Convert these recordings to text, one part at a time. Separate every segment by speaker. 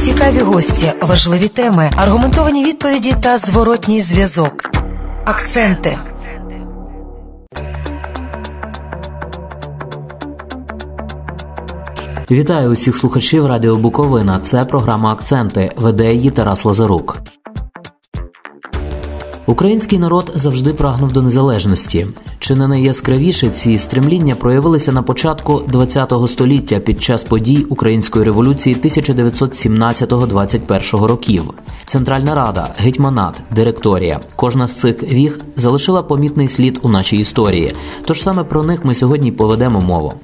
Speaker 1: Цікаві гості, важливі теми, аргументовані відповіді та зворотній зв'язок. Акценти.
Speaker 2: Вітаю усіх слухачів Радіо Буковина. Це програма Акценти. Веде її Тарас Лазарук. Український народ завжди прагнув до незалежності. Чи не найяскравіше ці стремління проявилися на початку ХХ століття під час подій Української революції 1917-21 років? Центральна Рада, гетьманат, директорія. Кожна з цих віг залишила помітний слід у нашій історії. Тож саме про них ми сьогодні поведемо мову.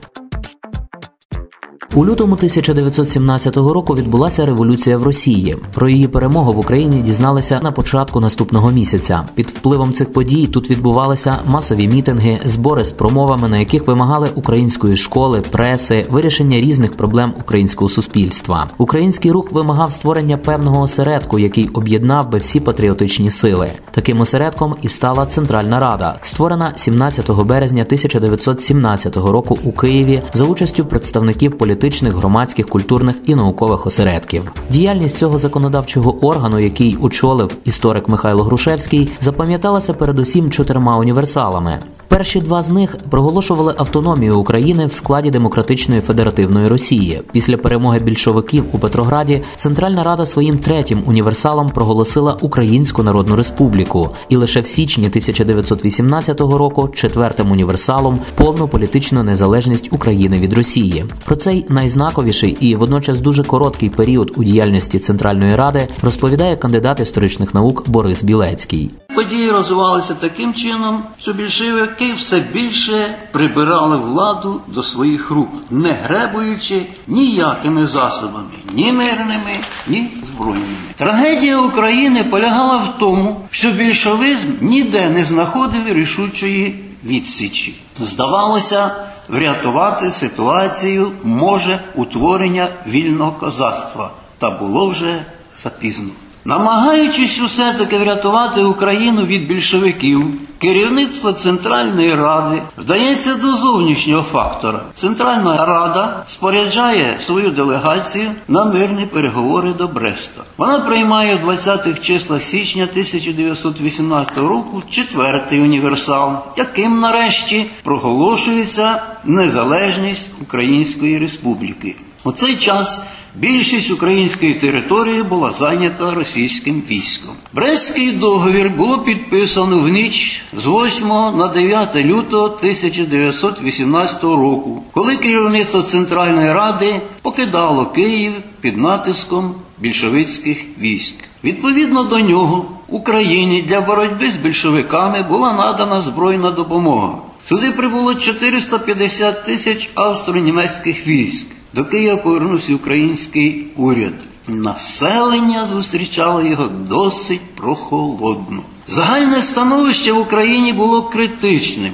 Speaker 2: У лютому 1917 року відбулася революція в Росії. Про її перемогу в Україні дізналися на початку наступного місяця. Під впливом цих подій тут відбувалися масові мітинги, збори з промовами, на яких вимагали української школи, преси, вирішення різних проблем українського суспільства. Український рух вимагав створення певного осередку, який об'єднав би всі патріотичні сили. Таким осередком і стала Центральна Рада, створена 17 березня 1917 року у Києві за участю представників політичних політичних, громадських, культурних і наукових осередків. Діяльність цього законодавчого органу, який очолив історик Михайло Грушевський, запам'яталася передусім чотирма універсалами. Перші два з них проголошували автономію України в складі демократичної федеративної Росії. Після перемоги більшовиків у Петрограді Центральна Рада своїм третім універсалом проголосила Українську Народну Республіку, і лише в січні 1918 року четвертим універсалом повну політичну незалежність України від Росії. Про цей найзнаковіший і водночас дуже короткий період у діяльності Центральної Ради розповідає кандидат історичних наук Борис Білецький.
Speaker 3: Події розвивалися таким чином, що більшовики все більше прибирали владу до своїх рук, не гребуючи ніякими засобами, ні мирними, ні збройними. Трагедія України полягала в тому, що більшовизм ніде не знаходив рішучої відсічі. Здавалося, врятувати ситуацію може утворення вільного козацтва, та було вже запізно. Намагаючись усе таки врятувати Україну від більшовиків, керівництво Центральної Ради вдається до зовнішнього фактора. Центральна Рада споряджає свою делегацію на мирні переговори до Бреста. Вона приймає в 20-х числах січня 1918 року четвертий універсал, яким нарешті проголошується незалежність Української Республіки. У цей час Більшість української території була зайнята російським військом. Брестський договір було підписано в ніч з 8 на 9 лютого 1918 року, коли керівництво Центральної Ради покидало Київ під натиском більшовицьких військ. Відповідно до нього Україні для боротьби з більшовиками була надана збройна допомога. Сюди прибуло 450 тисяч австро-німецьких військ. До Києва повернувся український уряд. Населення зустрічало його досить прохолодно. Загальне становище в Україні було критичним.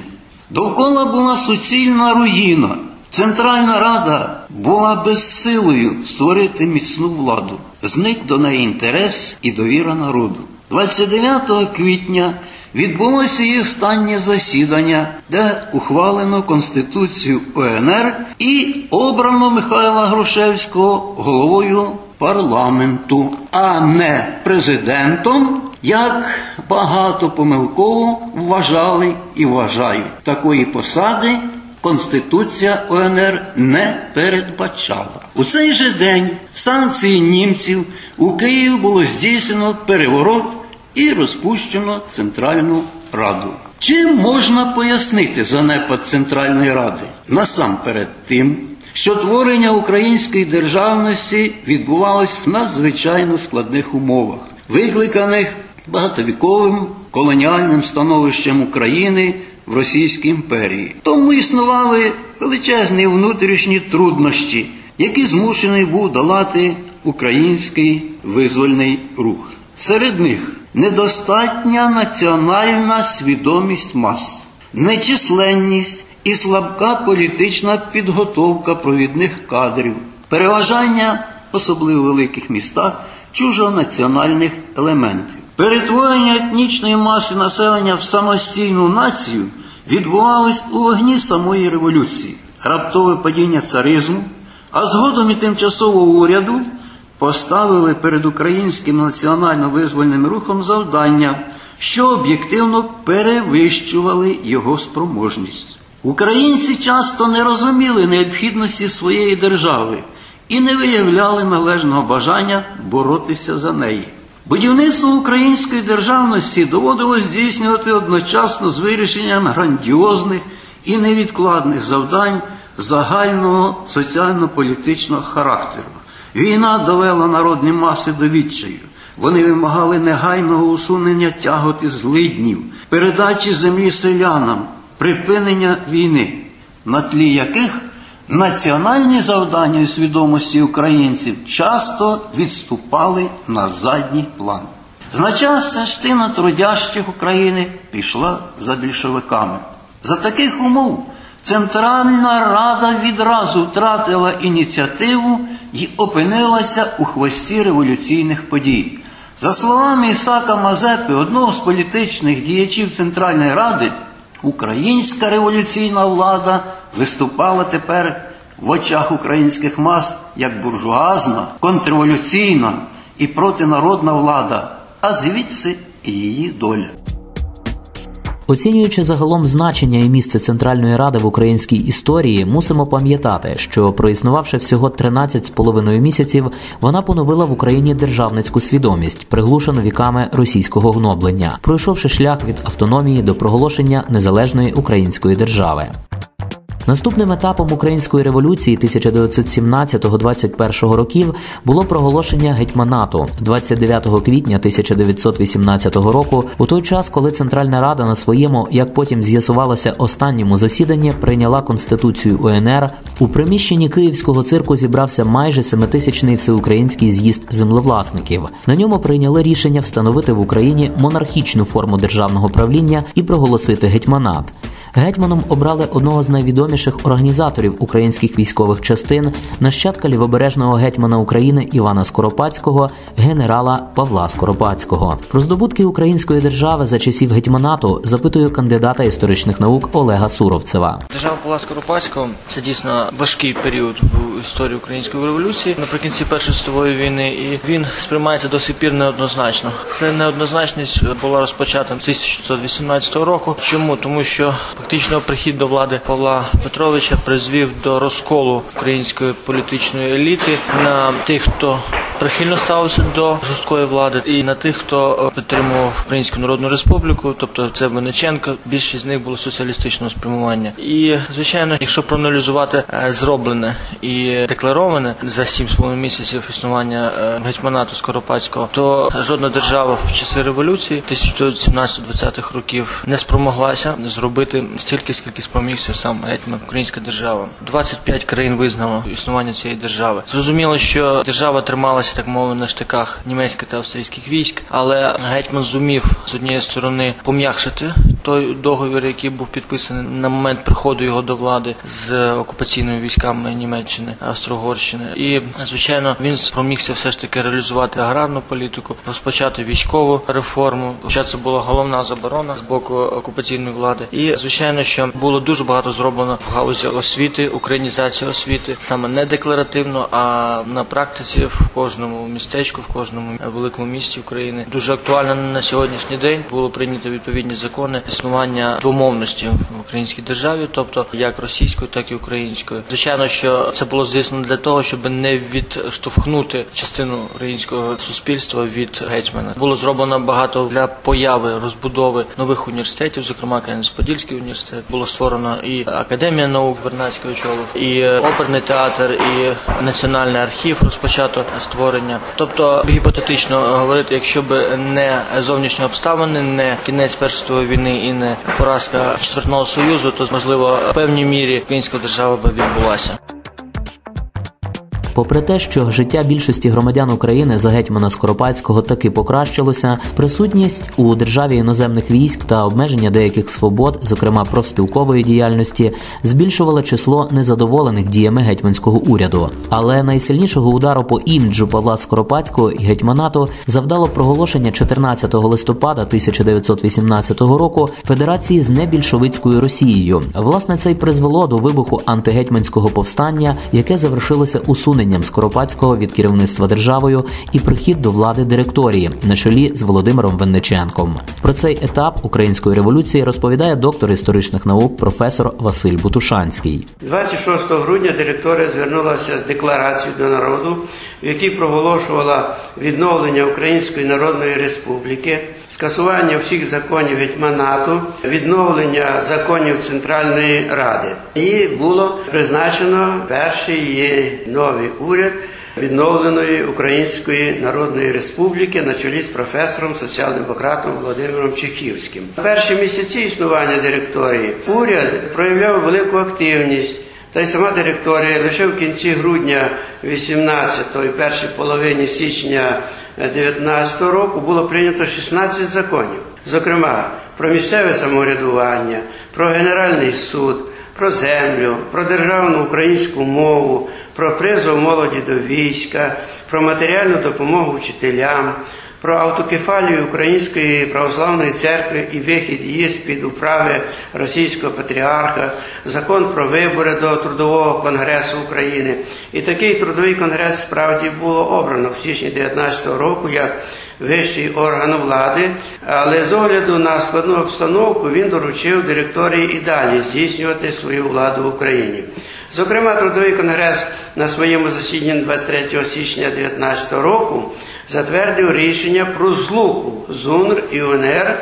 Speaker 3: Довкола була суцільна руїна. Центральна Рада була безсилою створити міцну владу. Зник до неї інтерес і довіра народу. 29 квітня відбулося її останнє засідання, де ухвалено Конституцію УНР і обрано Михайла Грушевського головою парламенту, а не президентом. Як багато помилково вважали і вважають такої посади, Конституція ОНР не передбачала. У цей же день санкції німців у Києві було здійснено переворот і розпущено Центральну Раду. Чим можна пояснити занепад Центральної Ради? Насамперед тим, що творення української державності відбувалось в надзвичайно складних умовах, викликаних багатовіковим колоніальним становищем України в Російській імперії. Тому існували величезні внутрішні труднощі, які змушений був долати український визвольний рух. Серед них недостатня національна свідомість мас, нечисленність і слабка політична підготовка провідних кадрів, переважання, особливо в великих містах, чужонаціональних елементів. Перетворення етнічної маси населення в самостійну націю відбувалось у вогні самої революції, раптове падіння царизму, а згодом і тимчасового уряду поставили перед українським національно-визвольним рухом завдання, що об'єктивно перевищували його спроможність. Українці часто не розуміли необхідності своєї держави і не виявляли належного бажання боротися за неї. Будівництво української державності доводилось здійснювати одночасно з вирішенням грандіозних і невідкладних завдань загального соціально-політичного характеру. Війна довела народні маси до відчаю. Вони вимагали негайного усунення тяготи злиднів, передачі землі селянам, припинення війни, на тлі яких національні завдання у свідомості українців часто відступали на задній план. Значна частина трудящих України пішла за більшовиками. За таких умов Центральна Рада відразу втратила ініціативу і опинилася у хвості революційних подій. За словами Ісака Мазепи, одного з політичних діячів Центральної Ради, українська революційна влада виступала тепер в очах українських мас як буржуазна, контрреволюційна і протинародна влада, а звідси і її доля.
Speaker 2: Оцінюючи загалом значення і місце Центральної Ради в українській історії, мусимо пам'ятати, що проіснувавши всього 13 з половиною місяців, вона поновила в Україні державницьку свідомість, приглушену віками російського гноблення, пройшовши шлях від автономії до проголошення незалежної української держави. Наступним етапом української революції 1917-21 років було проголошення гетьманату 29 квітня 1918 року, у той час, коли Центральна Рада на своєму, як потім з'ясувалося, останньому засіданні прийняла конституцію УНР. У приміщенні Київського цирку зібрався майже семитисячний всеукраїнський з'їзд землевласників. На ньому прийняли рішення встановити в Україні монархічну форму державного правління і проголосити гетьманат. Гетьманом обрали одного з найвідоміших організаторів українських військових частин, нащадка лівобережного гетьмана України Івана Скоропадського, генерала Павла Скоропадського. Про здобутки української держави за часів гетьманату запитую кандидата історичних наук Олега Суровцева.
Speaker 4: Держава Павла Скоропадського це дійсно важкий період в історії української революції наприкінці першої світової війни, і він сприймається до сих пір неоднозначно. Це неоднозначність була розпочата 1918 року. Чому тому, що Фактично прихід до влади Павла Петровича призвів до розколу української політичної еліти на тих, хто прихильно ставився до жорсткої влади, і на тих, хто підтримував Українську Народну Республіку, тобто це Венеченко, більшість з них було соціалістичного спрямування. І звичайно, якщо проаналізувати е, зроблене і деклароване за 7,5 місяців існування е, гетьманату Скоропадського, то жодна держава в часи революції 1917-20-х років не спромоглася зробити стільки, скільки спомігся сам гетьман Українська держава. 25 країн визнало існування цієї держави. Зрозуміло, що держава трималася так мови на штиках німецьких та австрійських військ, але гетьман зумів з однієї сторони пом'якшити той договір, який був підписаний на момент приходу його до влади з окупаційними військами Німеччини, Австро-Угорщини. І звичайно він спромігся все ж таки реалізувати аграрну політику, розпочати військову реформу. Хоча це була головна заборона з боку окупаційної влади. І звичайно, що було дуже багато зроблено в галузі освіти, українізації освіти, саме не декларативно, а на практиці в кожному містечку, в кожному великому місті України. Дуже актуально на сьогоднішній день було прийнято відповідні закони існування двомовності в українській державі, тобто як російською, так і українською. Звичайно, що це було звісно для того, щоб не відштовхнути частину українського суспільства від гетьмана. Було зроблено багато для появи розбудови нових університетів, зокрема Кам'янець-Подільський університет. Було створено і академія наук Вернацької очолив, і оперний театр, і національний архів розпочато створення. Тобто гіпотетично говорити, якщо б не зовнішні обставини, не кінець першої війни і не поразка четвертного союзу, то можливо в певній мірі українська держава би відбулася.
Speaker 2: Попри те, що життя більшості громадян України за гетьмана Скоропадського таки покращилося, присутність у державі іноземних військ та обмеження деяких свобод, зокрема профспілкової діяльності, збільшувало число незадоволених діями гетьманського уряду. Але найсильнішого удару по іміджу Павла Скоропадського і гетьманату завдало проголошення 14 листопада 1918 року Федерації з небільшовицькою Росією. Власне, це й призвело до вибуху антигетьманського повстання, яке завершилося усуненням звільненням Скоропадського від керівництва державою і прихід до влади директорії на чолі з Володимиром Винниченком. Про цей етап української революції розповідає доктор історичних наук професор Василь Бутушанський.
Speaker 5: 26 грудня директорія звернулася з декларацією до народу, в якій проголошувала відновлення Української Народної Республіки, скасування всіх законів гетьманату, відновлення законів Центральної Ради. І було призначено перший новий уряд. Відновленої Української Народної Республіки на чолі з професором соціал-демократом Володимиром Чехівським. Перші місяці існування директорії уряд проявляв велику активність. Та й сама директорія лише в кінці грудня 18-го і першій половині січня 19 року було прийнято 16 законів, зокрема про місцеве самоврядування, про Генеральний суд, про землю, про державну українську мову, про призов молоді до війська, про матеріальну допомогу вчителям. Про автокефалію Української православної церкви і вихід її з під управи російського патріарха, закон про вибори до Трудового конгресу України. І такий трудовий конгрес справді було обрано в січні 2019 року як вищий орган влади, але з огляду на складну обстановку він доручив директорії і далі здійснювати свою владу в Україні. Зокрема, трудовий конгрес на своєму засіданні 23 січня 2019 року затвердив рішення про злуку з УНР і УНР,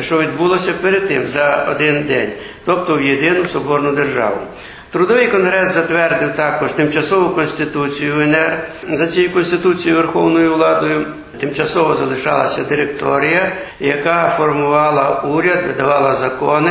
Speaker 5: що відбулося перед тим за один день, тобто в єдину соборну державу. Трудовий конгрес затвердив також тимчасову конституцію УНР. За цією конституцією Верховною владою тимчасово залишалася директорія, яка формувала уряд, видавала закони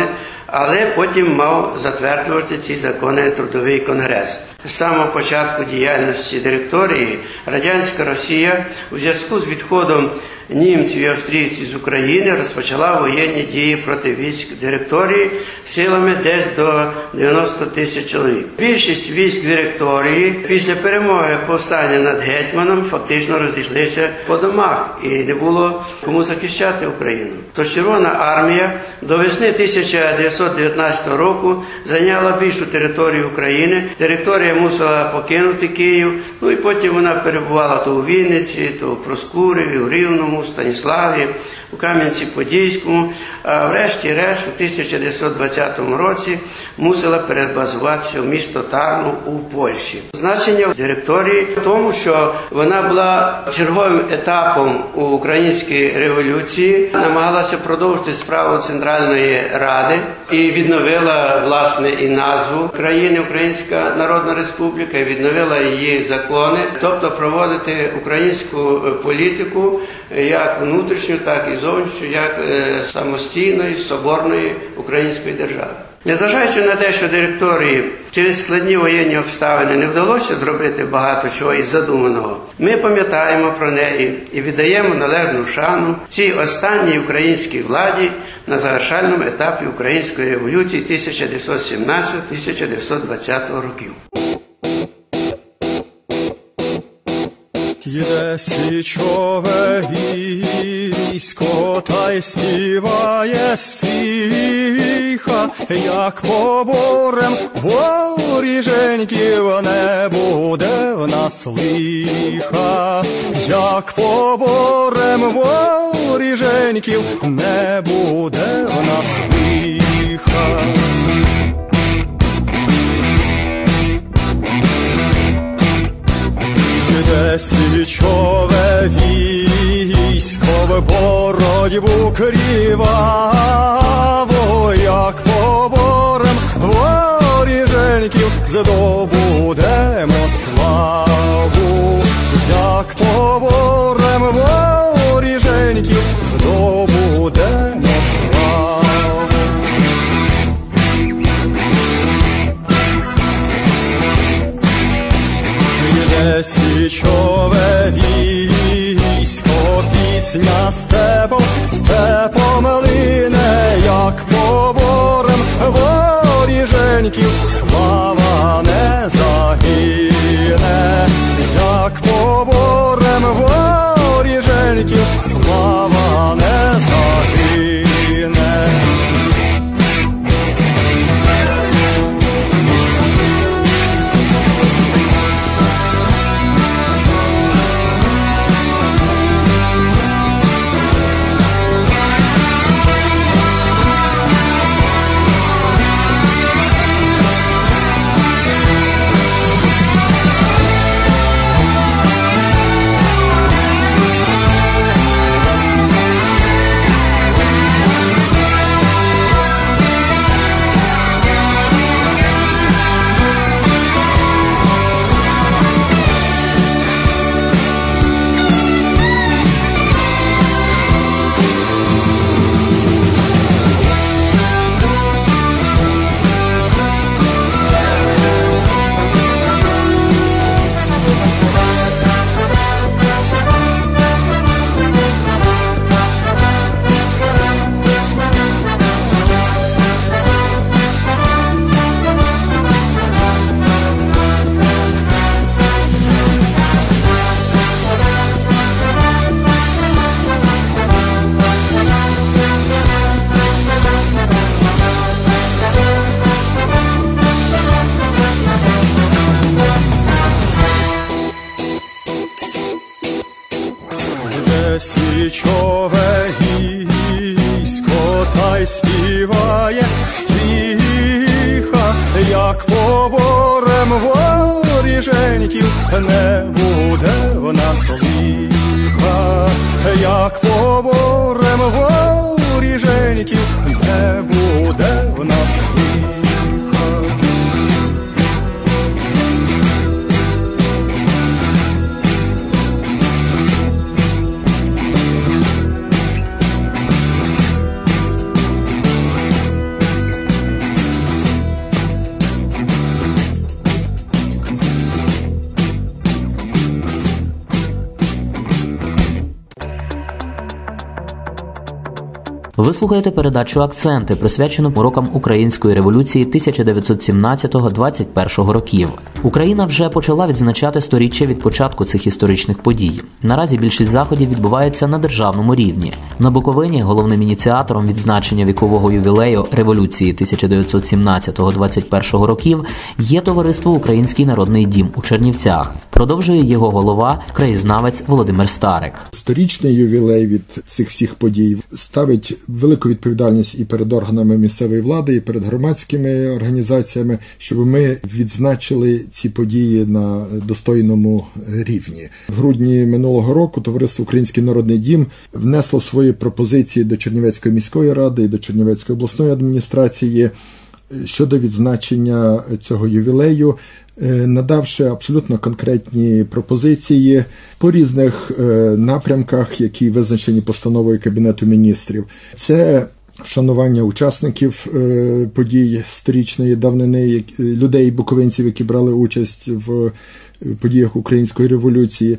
Speaker 5: але потім мав затверджувати ці закони трудовий конгрес. З самого початку діяльності директорії радянська Росія у зв'язку з відходом німців і австрійців з України розпочала воєнні дії проти військ директорії силами десь до 90 тисяч чоловік. Більшість військ директорії після перемоги повстання над гетьманом фактично розійшлися по домах і не було кому захищати Україну. Тож Червона армія до весни 1919 року зайняла більшу територію України. Директорія мусила покинути Київ. Ну і потім вона перебувала то у Вінниці, то у Проскуреві, у Рівному. Станіславі, у Кам'янці-Подільському, а врешті-решт у 1920 році мусила перебазуватися в місто Тарну у Польщі. Значення директорії в тому, що вона була черговим етапом у українській революції, намагалася продовжити справу Центральної Ради і відновила власне і назву країни Українська Народна Республіка, і відновила її закони, тобто проводити українську політику як внутрішню, так і зовнішню, як е, самостійної соборної української держави. Незважаючи на те, що директорії через складні воєнні обставини не вдалося зробити багато чого із задуманого, ми пам'ятаємо про неї і віддаємо належну шану цій останній українській владі на завершальному етапі української революції 1917-1920 років.
Speaker 6: Йде січове військо, та й співає стиха, як поборем воріженьків не буде в нас лиха, як поборем воріженьків не буде в нас лиха. Йде січове військо в боротьбу кріваво, як поборем воріженьків здобудемо пісня степом, степом лине, як поборем воріженьків, не буде в нас лиха, як поборем воріженьків
Speaker 2: Ви слухаєте передачу Акценти, присвячену урокам української революції 1917-21 років. Україна вже почала відзначати сторіччя від початку цих історичних подій. Наразі більшість заходів відбуваються на державному рівні. На Буковині головним ініціатором відзначення вікового ювілею революції 1917-21 років є товариство Український народний дім у Чернівцях. Продовжує його голова, краєзнавець Володимир Старик.
Speaker 7: Сторічний ювілей від цих всіх подій ставить велику відповідальність і перед органами місцевої влади, і перед громадськими організаціями, щоб ми відзначили ці події на достойному рівні. В грудні минулого року товариство Український народний дім внесло свої пропозиції до Чернівецької міської ради і до Чернівецької обласної адміністрації щодо відзначення цього ювілею, надавши абсолютно конкретні пропозиції по різних напрямках, які визначені постановою Кабінету міністрів. Це Вшанування учасників подій сторічної давнини, людей буковинців, які брали участь в подіях Української революції,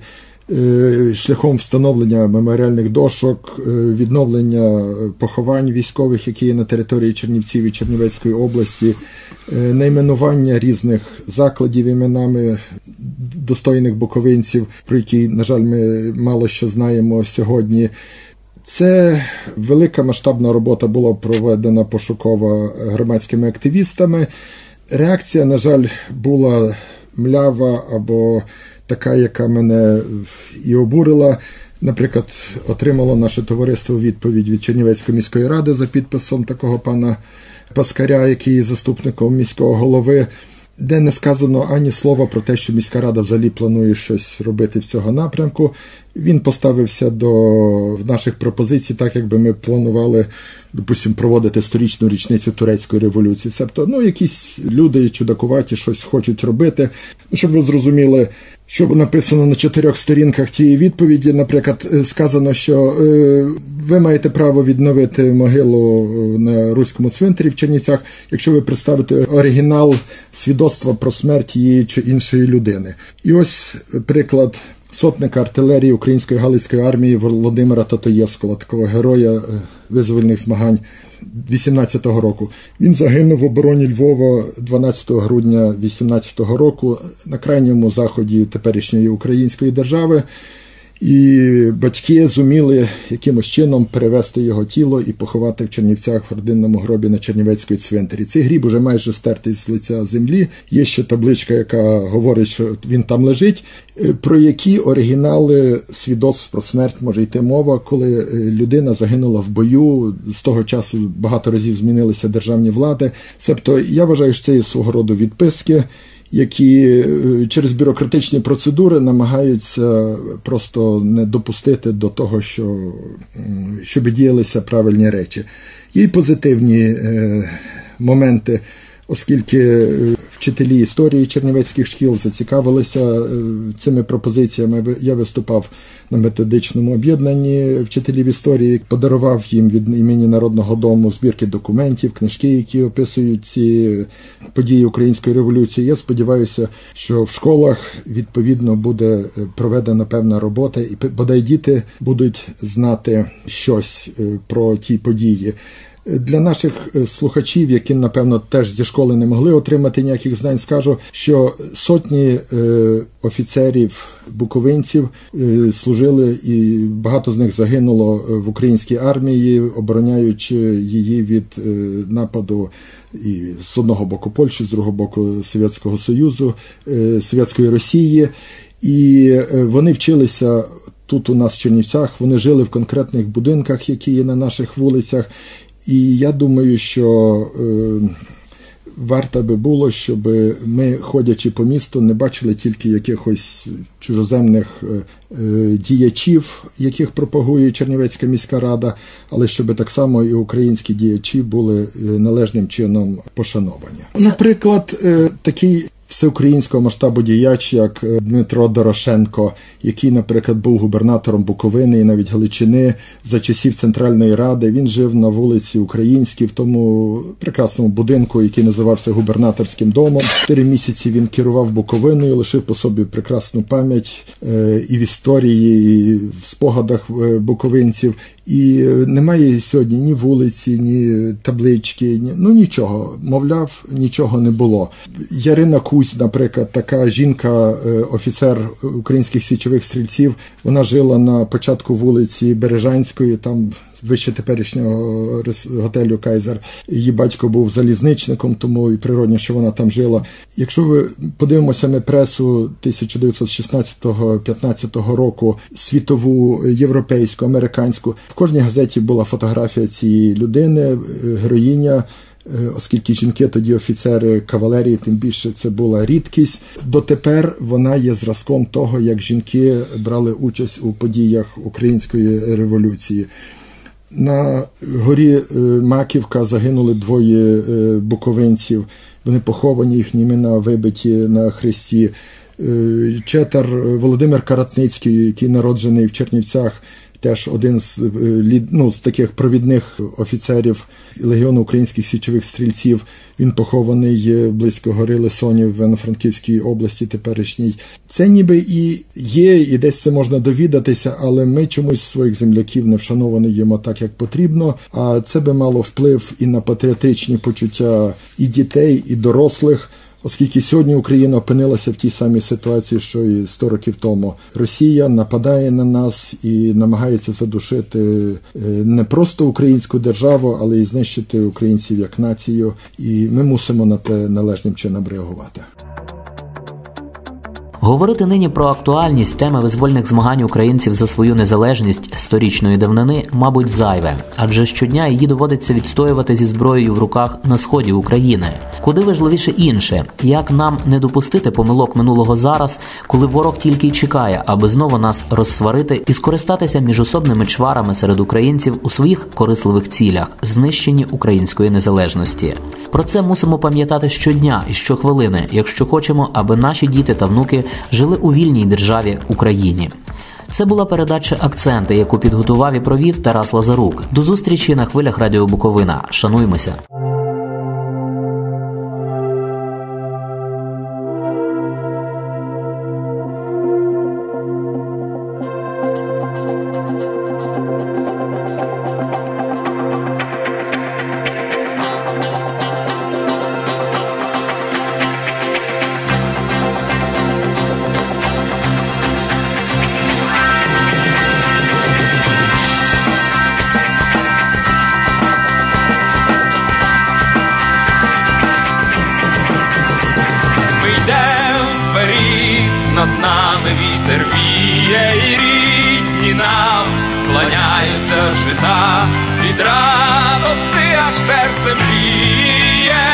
Speaker 7: шляхом встановлення меморіальних дошок, відновлення поховань військових, які є на території Чернівців і Чернівецької області, найменування різних закладів іменами достойних буковинців, про які, на жаль, ми мало що знаємо сьогодні. Це велика масштабна робота була проведена пошукова громадськими активістами. Реакція, на жаль, була млява або така, яка мене і обурила. Наприклад, отримало наше товариство відповідь від Чернівецької міської ради за підписом такого пана Паскаря, який є заступником міського голови, де не сказано ані слова про те, що міська рада взагалі планує щось робити в цього напрямку. Він поставився до наших пропозицій, так якби ми планували, допустимо, проводити сторічну річницю турецької революції. Себто, ну, якісь люди чудакуваті щось хочуть робити. Ну, щоб ви зрозуміли, що написано на чотирьох сторінках тієї відповіді, наприклад, сказано, що е, ви маєте право відновити могилу на руському цвинтарі в Чернівцях, якщо ви представите оригінал свідоцтва про смерть її чи іншої людини. І ось приклад. Сотника артилерії Української Галицької армії Володимира Татоєскола, такого героя визвольних змагань 18-го року. Він загинув в обороні Львова 12 грудня 18-го року на крайньому заході теперішньої української держави. І батьки зуміли якимось чином перевести його тіло і поховати в Чернівцях в родинному гробі на Чернівецької цвинтарі. Цей гріб уже майже стертий з лиця землі. Є ще табличка, яка говорить, що він там лежить. Про які оригінали свідоцтв про смерть може йти мова, коли людина загинула в бою. З того часу багато разів змінилися державні влади. Себто я вважаю, що це є свого роду відписки які через бюрократичні процедури намагаються просто не допустити до того, що щоб діялися правильні речі. Й позитивні моменти, оскільки вчителі історії чернівецьких шкіл зацікавилися цими пропозиціями. Я виступав на методичному об'єднанні вчителів історії, подарував їм від імені Народного дому збірки документів, книжки, які описують ці події української революції. Я сподіваюся, що в школах відповідно буде проведена певна робота, і бодай діти будуть знати щось про ті події. Для наших слухачів, які напевно теж зі школи не могли отримати ніяких знань, скажу, що сотні офіцерів буковинців служили, і багато з них загинуло в українській армії, обороняючи її від нападу і з одного боку Польщі, з другого боку Совєтського Союзу, Совєтської Росії, і вони вчилися. тут у нас в Чернівцях. Вони жили в конкретних будинках, які є на наших вулицях. І я думаю, що е, варто би було, щоб ми, ходячи по місту, не бачили тільки якихось чужоземних е, е, діячів, яких пропагує Чернівецька міська рада, але щоб так само і українські діячі були належним чином пошановані. Наприклад, такий всеукраїнського масштабу діяч, як е, Дмитро Дорошенко, який, наприклад, був губернатором Буковини і навіть Галичини за часів Центральної Ради. Він жив на вулиці Українській в тому прекрасному будинку, який називався губернаторським домом. Чотири місяці він керував Буковиною, лишив по собі прекрасну пам'ять е, і в історії, і в спогадах е, буковинців. І немає сьогодні ні вулиці, ні таблички, ні ну нічого. Мовляв, нічого не було. Ярина Кузь, наприклад, така жінка, офіцер українських січових стрільців. Вона жила на початку вулиці Бережанської, там вище теперішнього готелю Кайзер. Її батько був залізничником, тому і природно, що вона там жила. Якщо ви подивимося ми пресу 1916-15 року, світову, європейську, американську, в кожній газеті була фотографія цієї людини, героїня. Оскільки жінки тоді офіцери кавалерії, тим більше це була рідкість. Дотепер вона є зразком того, як жінки брали участь у подіях української революції. На горі Маківка загинули двоє буковинців. Вони поховані, їхні імена вибиті на хресті. Четар Володимир Каратницький, який народжений в Чернівцях, теж один з ну, з таких провідних офіцерів Легіону українських січових стрільців. Він похований близько гори Лисоні в Івано-Франківській області теперішній. Це ніби і є, і десь це можна довідатися, але ми чомусь своїх земляків не вшановануємо так, як потрібно. А це би мало вплив і на патріотичні почуття і дітей, і дорослих. Оскільки сьогодні Україна опинилася в тій самій ситуації, що і 100 років тому Росія нападає на нас і намагається задушити не просто українську державу, але й знищити українців як націю, і ми мусимо на те належним чином реагувати.
Speaker 2: Говорити нині про актуальність теми визвольних змагань українців за свою незалежність сторічної давнини, мабуть, зайве, адже щодня її доводиться відстоювати зі зброєю в руках на сході України. Куди важливіше інше, як нам не допустити помилок минулого зараз, коли ворог тільки й чекає, аби знову нас розсварити і скористатися міжособними чварами серед українців у своїх корисливих цілях, знищенні української незалежності. Про це мусимо пам'ятати щодня і щохвилини, якщо хочемо, аби наші діти та внуки жили у вільній державі Україні. Це була передача Акценти, яку підготував і провів Тарас Лазарук. До зустрічі на хвилях Радіо Буковина. Шануймося.
Speaker 8: Вітер віє, і рідні нам кланяються жита, від радости аж серце мріє,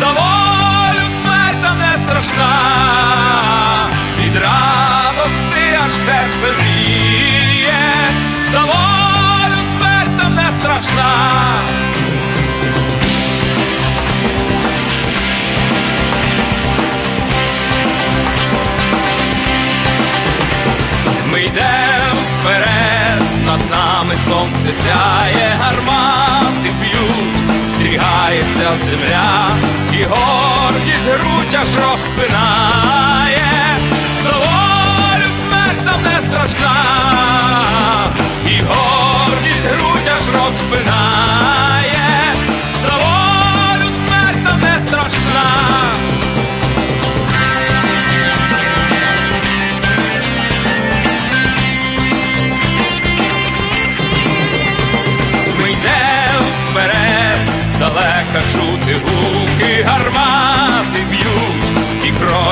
Speaker 8: за волю смерть не страшна, сонце сяє, гармати б'ють, стрігається земля, і гордість грудь аж розпинає,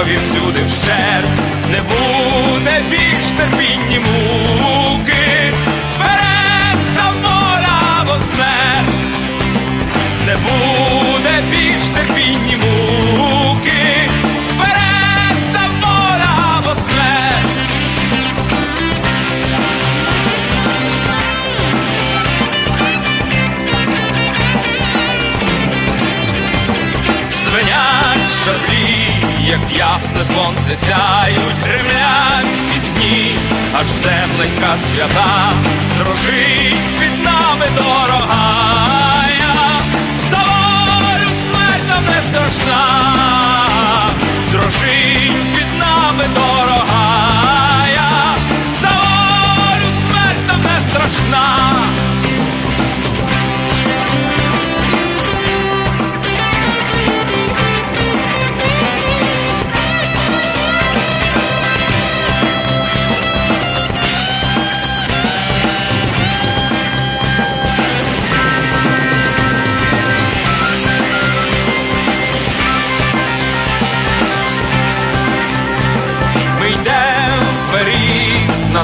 Speaker 8: крові всюди вже не буде більш терпінні муки, вперед та мора бо не буде більш терпінні муки, вперед та мора бо смерть. Свинять як ясне сонце сяють кремлять пісні, аж земленька свята, дружить під нами дорога.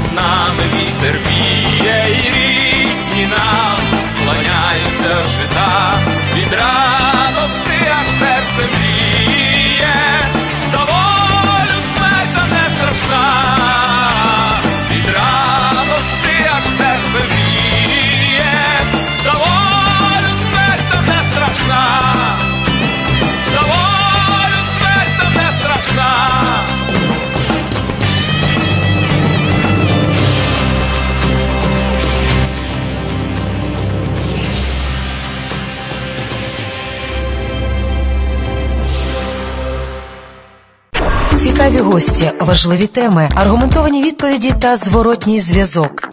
Speaker 8: над нами вітер
Speaker 1: вій. гості, важливі теми, аргументовані відповіді та зворотній зв'язок.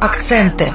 Speaker 1: Акценти.